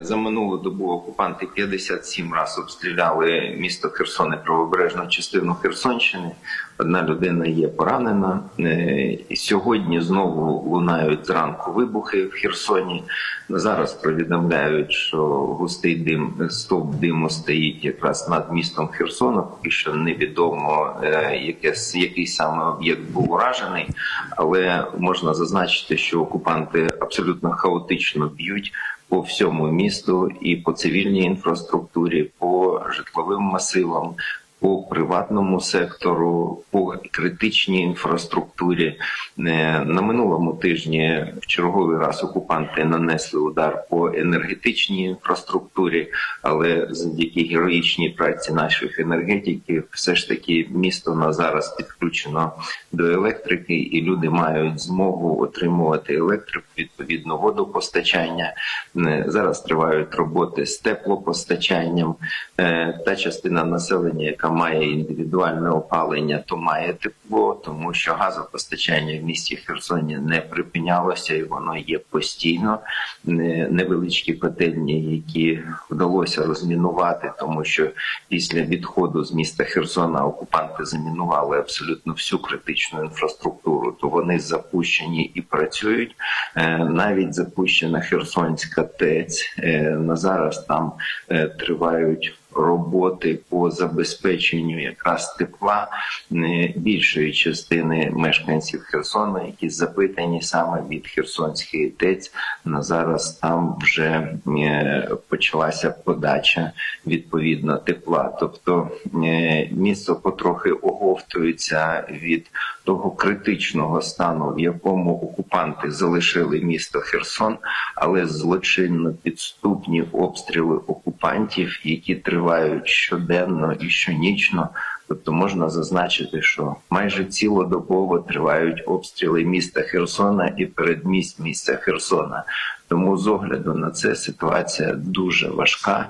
За минулу добу окупанти 57 разів обстріляли місто Херсон і правобережну частину Херсонщини. Одна людина є поранена. Е, І сьогодні знову лунають зранку вибухи в Херсоні. Зараз повідомляють, що густий дим, стовп диму стоїть якраз над містом Херсону. Поки що невідомо, е, який саме об'єкт був уражений, але можна зазначити, що окупанти абсолютно хаотично б'ють по всьому місту і по цивільній інфраструктурі, по житловим масивам. По приватному сектору, по критичній інфраструктурі Е, на минулому тижні в черговий раз окупанти нанесли удар по енергетичній інфраструктурі, але завдяки героїчній праці наших енергетиків, все ж таки місто на зараз підключено до електрики, і люди мають змогу отримувати електрику відповідно водопостачання. Е, Зараз тривають роботи з теплопостачанням. Е, Та частина населення, яка має індивідуальне опалення, то має тепло, тому що газопостачання в місті Херсоні не припинялося, і воно є постійно. Невеличкі котельні, які вдалося розмінувати, тому що після відходу з міста Херсона окупанти замінували абсолютно всю критичну інфраструктуру. То вони запущені і працюють. Е, Навіть запущена Херсонська ТЕЦ е, на зараз там е, тривають. Роботи по забезпеченню якраз тепла е, більшої частини мешканців Херсона, які запитані саме від Херсонської ТЕЦ, на зараз там вже е, почалася подача відповідно тепла. Тобто е, місто потрохи оговтується від того критичного стану, в якому окупанти залишили місто Херсон, але злочинно підступні обстріли окупантів, які тривають щоденно і щонічно. Тобто можна зазначити, що майже цілодобово тривають обстріли міста Херсона і передмість міста Херсона. Тому з огляду на це ситуація дуже важка.